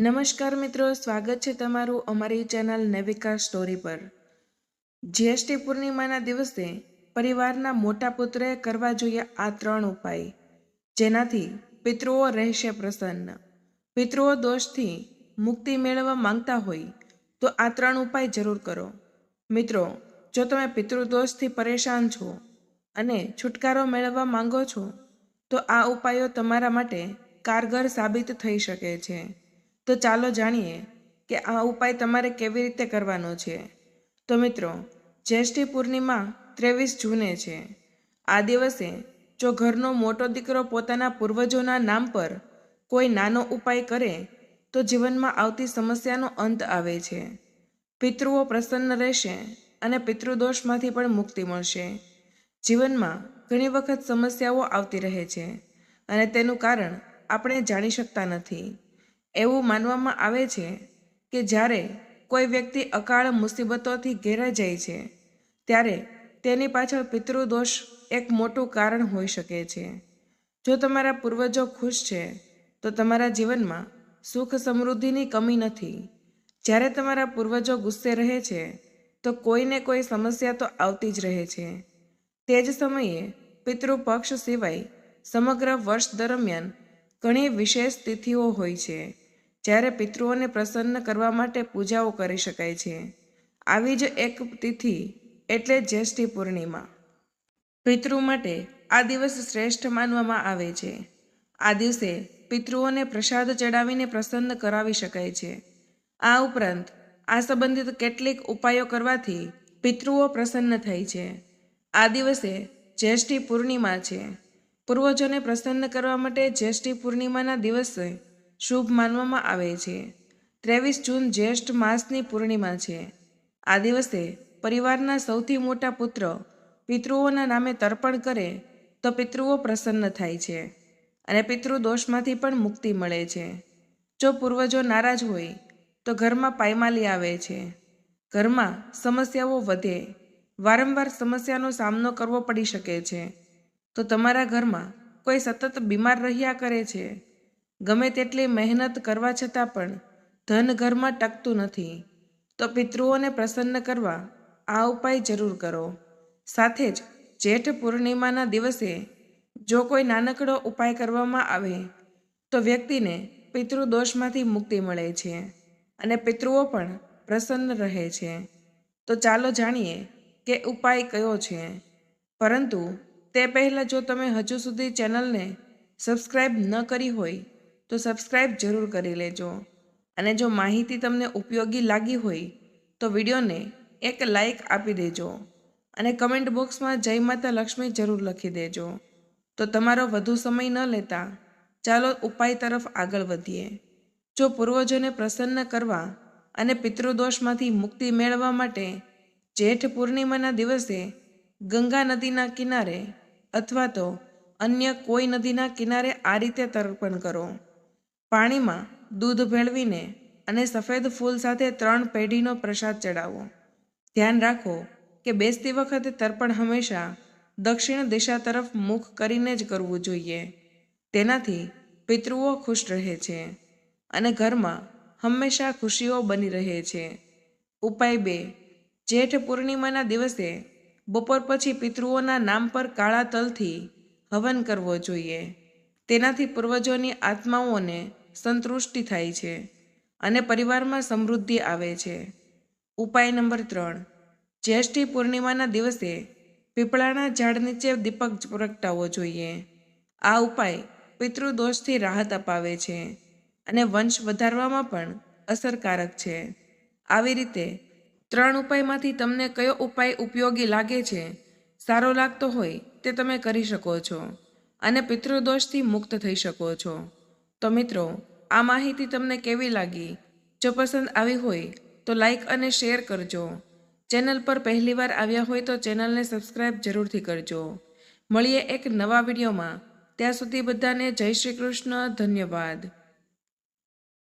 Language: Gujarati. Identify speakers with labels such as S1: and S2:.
S1: નમસ્કાર મિત્રો, સ્વાગત છે તમારું અમારી ચેનલ નેવિકા સ્ટોરી પર. જીએસટી પૂર્ણિમાના દિવસે પરિવારના મોટા પુત્રએ કરવા જોઈએ આ ત્રણ ઉપાય. જેનાથી પિતૃઓ રહેશે પ્રસન્ન. પિતૃઓ દોષથી મુક્તિ મેળવવા માંગતા હોય તો આ ત્રણ ઉપાય જરૂર કરો. મિત્રો, જો તમે પિતૃદોષથી પરેશાન છો અને છુટકારો મેળવવા માંગો છો, તો આ ઉપાયો તમારા માટે કારગર સાબિત થઈ શકે છે. તો ચાલો જાણીએ કે આ ઉપાય તમારે કેવી રીતે કરવાનો છે. તો મિત્રો, જ્યેષ્ઠી પૂર્ણિમા ત્રેવીસ જૂને છે. આ દિવસે જો ઘરનો મોટો દીકરો પોતાના પૂર્વજોના નામ પર કોઈ નાનો ઉપાય કરે, તો જીવનમાં આવતી સમસ્યાનો અંત આવે છે. પિતૃઓ પ્રસન્ન રહેશે અને પિતૃદોષમાંથી પણ મુક્તિ મળશે. જીવનમાં ઘણી વખત સમસ્યાઓ આવતી રહે છે અને તેનું કારણ આપણે જાણી શકતા નથી. એવું માનવામાં આવે છે કે જ્યારે કોઈ વ્યક્તિ અકાળ મુસીબતોથી ઘેરાઈ જાય છે, ત્યારે તેની પાછળ પિતૃદોષ એક મોટું કારણ હોઈ શકે છે. જો તમારા પૂર્વજો ખુશ છે, તો તમારા જીવનમાં સુખ સમૃદ્ધિની કમી નથી. જ્યારે તમારા પૂર્વજો ગુસ્સે રહે છે, તો કોઈને કોઈ સમસ્યા તો આવતી જ રહે છે. તે જ સમયે પિતૃપક્ષ સિવાય સમગ્ર વર્ષ દરમિયાન ઘણી વિશેષ તિથિઓ હોય છે. જ્યારે પિતૃઓને પ્રસન્ન કરવા માટે પૂજાઓ કરી શકાય છે. આવી જ એક તિથિ એટલે જ્યેષ્ઠી પૂર્ણિમા. પિતૃ માટે આ દિવસ શ્રેષ્ઠ માનવામાં આવે છે. આ દિવસે પિતૃઓને પ્રસાદ ચડાવીને પ્રસન્ન કરાવી શકાય છે. આ ઉપરાંત આ સંબંધિત કેટલીક ઉપાયો કરવાથી પિતૃઓ પ્રસન્ન થાય છે. આ દિવસે જ્યેષ્ઠી પૂર્ણિમા છે. પૂર્વજોને પ્રસન્ન કરવા માટે જ્યેષ્ઠી પૂર્ણિમાના દિવસે શુભ માનવામાં આવે છે. ત્રેવીસ જૂન જ્યેષ્ઠ માસની પૂર્ણિમા છે. આ દિવસે પરિવારના સૌથી મોટા પુત્ર પિતૃઓના નામે તર્પણ કરે તો પિતૃઓ પ્રસન્ન થાય છે અને પિતૃદોષમાંથી પણ મુક્તિ મળે છે. જો પૂર્વજો નારાજ હોય તો ઘરમાં પાયમાલી આવે છે. ઘરમાં સમસ્યાઓ વધે, વારંવાર સમસ્યાનો સામનો કરવો પડી શકે છે. તો તમારા ઘરમાં કોઈ સતત બીમાર રહ્યા કરે છે? ગમે તેટલી મહેનત કરવા છતાં પણ ધન ઘરમાં ટકતું નથી. તો પિતૃઓને પ્રસન્ન કરવા આ ઉપાય જરૂર કરો. સાથે જ જેઠ પૂર્ણિમાના દિવસે જો કોઈ નાનકડો ઉપાય કરવામાં આવે, તો વ્યક્તિને પિતૃદોષમાંથી મુક્તિ મળે છે અને પિતૃઓ પણ પ્રસન્ન રહે છે. તો ચાલો જાણીએ કે ઉપાય કયો છે. પરંતુ તે પહેલાં જો તમે હજુ સુધી ચેનલને સબસ્ક્રાઈબ ન કરી હોય તો સબસ્ક્રાઈબ જરૂર કરી લેજો. અને જો માહિતી તમને ઉપયોગી લાગી હોય, તો વિડીયોને એક લાઈક આપી દેજો. અને કમેન્ટ બોક્સમાં જય માતા લક્ષ્મી જરૂર લખી દેજો. તો તમારો વધુ સમય ન લેતા, ચાલો ઉપાય તરફ આગળ વધીએ. જો પૂર્વજોને પ્રસન્ન કરવા અને પિતૃદોષમાંથી મુક્તિ મેળવવા માટે જેઠ પૂર્ણિમાના દિવસે ગંગા નદીના કિનારે અથવા તો અન્ય કોઈ નદીના કિનારે આ રીતે તર્પણ કરો. પાણીમાં દૂધ ભેળવીને અને સફેદ ફૂલ સાથે ત્રણ પેઢીનો પ્રસાદ ચડાવો. ધ્યાન રાખો કે બેસતી વખતે તર્પણ હંમેશા દક્ષિણ દિશા તરફ મુખ કરીને જ કરવું જોઈએ. તેનાથી પિતૃઓ ખુશ રહે છે અને ઘરમાં હંમેશા ખુશીઓ બની રહે છે. ઉપાય બે, જેઠ પૂર્ણિમાના દિવસે બપોર પછી પિતૃઓના નામ પર કાળા તલથી હવન કરવો જોઈએ. તેનાથી પૂર્વજોની આત્માઓને સંતુષ્ટિ થાય છે અને પરિવારમાં સમૃદ્ધિ આવે છે. ઉપાય નંબર ત્રણ. જ્યેષ્ઠી પૂર્ણિમાના દિવસે પીપળાના ઝાડ નીચે દીપક પ્રગટાવવો જોઈએ. આ ઉપાય પિતૃદોષથી રાહત અપાવે છે અને વંશ વધારવામાં પણ અસરકારક છે. આવી રીતે ત્રણ ઉપાયમાંથી તમને કયો ઉપાય ઉપયોગી લાગે છે, સારો લાગતો હોય તે તમે કરી શકો છો. અને પિતૃદોષથી મુક્ત થઈ શકો છો. તો મિત્રો, આ માહિતી તમને કેવી લાગી? જો પસંદ આવી હોય, તો લાઈક અને શેર કરજો. ચેનલ પર પહેલીવાર આવ્યા હોય તો ચેનલને સબસ્ક્રાઈબ જરૂરથી કરજો. મળીએ એક નવા વિડીયોમાં. ત્યાં સુધી બધાને જય શ્રી કૃષ્ણ, ધન્યવાદ.